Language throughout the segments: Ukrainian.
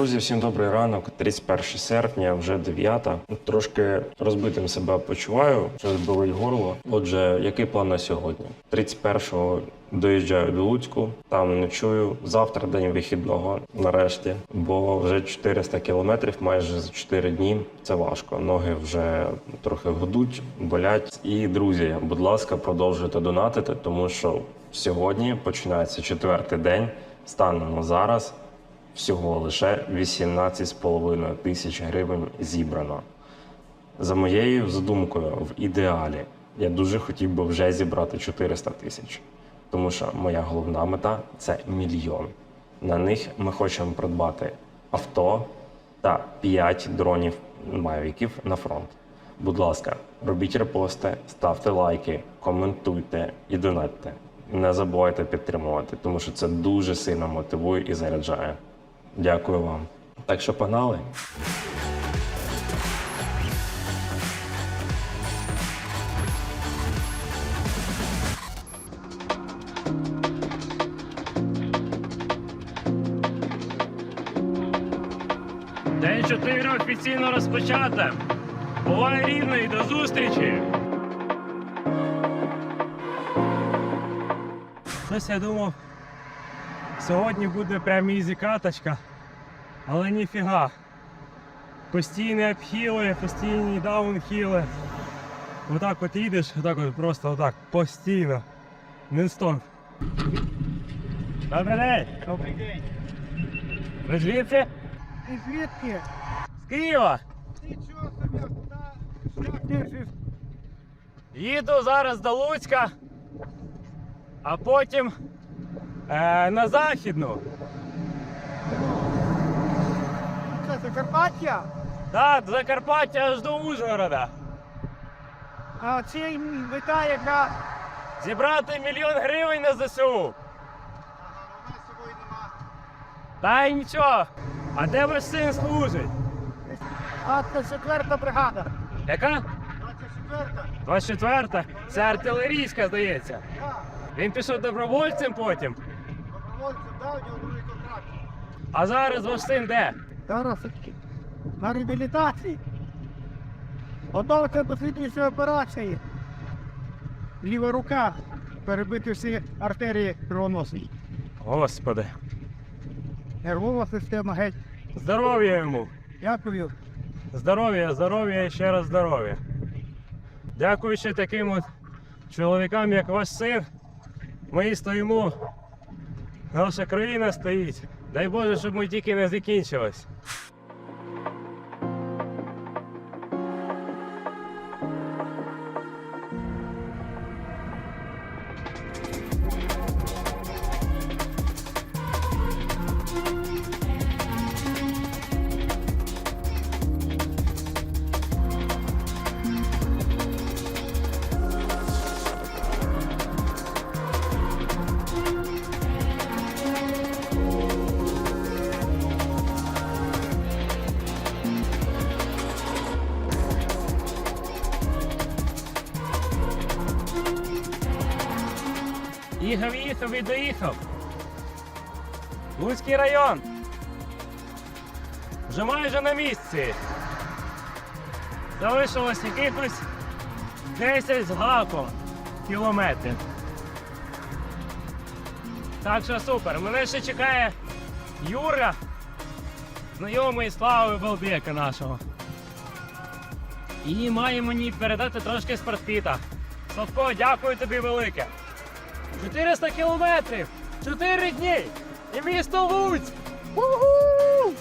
Друзі, всім добрий ранок. 31 серпня, вже 9. Трошки розбитим себе почуваю, щось болить горло. Отже, який план на сьогодні? 31-го доїжджаю до Луцьку, там ночую. Завтра день вихідного, нарешті, бо вже 400 кілометрів майже за 4 дні. Це важко. Ноги вже трохи гудуть, болять. І друзі, будь ласка, продовжуйте донатити, тому що сьогодні починається четвертий день. Станом на зараз всього лише 18,5 тисяч гривень зібрано. За моєю задумкою, в ідеалі, я дуже хотів би вже зібрати 400 тисяч, тому що моя головна мета це мільйон. На них ми хочемо придбати авто та 5 дронів мавіків на фронт. Будь ласка, робіть репости, ставте лайки, коментуйте і донатьте. Не забувайте підтримувати, тому що це дуже сильно мотивує і заряджає. Дякую вам. Так що погнали. День 4 офіційно розпочати. Бувай рівний, до зустрічі! Щось я думав, сьогодні буде прям ізі каточка, але ніфіга. Постійні обхіли, постійні даунхіли. Отак от їдеш, отак от просто отак, постійно. Нон-стоп. Добрий день! Добрий день. Ви звідси? Ти звідки? З Києва! Нічого собі, та шлях держиш. Їду зараз до Луцька, а потім на Західну. Це Закарпаття? Так, Закарпаття аж до Ужгорода. А це мета, яка... Зібрати мільйон гривень на ЗСУ. Та й нічого. А де ваш син служить? А це четверта бригада. Яка? 24-та? 24-та? Це артилерійська, здається. Він пішов добровольцем потім. Добровольцем дав, у нього другий контракт. А зараз ваш син де? Зараз на реабілітації. Готовиться до слідчої операції. Ліва рука. Перебити всі артерії кровоносні. Господи. Нервова система геть. Здоров'я йому. Дякую. Здоров'я, здоров'я і ще раз здоров'я. Дякуючи таким от чоловікам, як ваш син, ми стоїмо. Наша країна стоїть. Дай Боже, щоб ми тільки не закінчились. Їхав, їхав і доїхав. Луцький район. Вже майже на місці. Залишилось якихось 10 з гаком кілометрів. Так що супер. Мене ще чекає Юра, знайомий Слави Балбека нашого. І має мені передати трошки спортпіта. Славко, дякую тобі велике. 400 кілометрів! 4 дні! І місто Луцьк! Уху!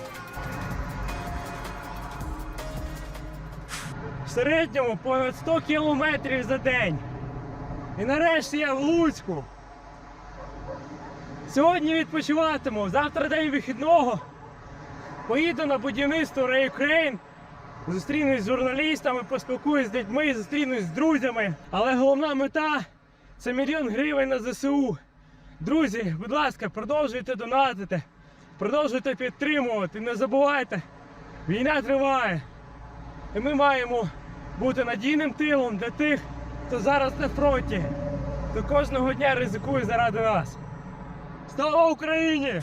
В середньому понад 100 кілометрів за день. І нарешті я в Луцьку. Сьогодні відпочиватиму, завтра день вихідного. Поїду на будівництво Рейкрейн. Зустрінусь з журналістами, поспілкуюсь з дітьми, зустрінусь з друзями. Але головна мета це мільйон гривень на ЗСУ. Друзі, будь ласка, продовжуйте донатити, продовжуйте підтримувати. Не забувайте, війна триває. І ми маємо бути надійним тилом для тих, хто зараз на фронті, хто кожного дня ризикує заради нас. Слава Україні!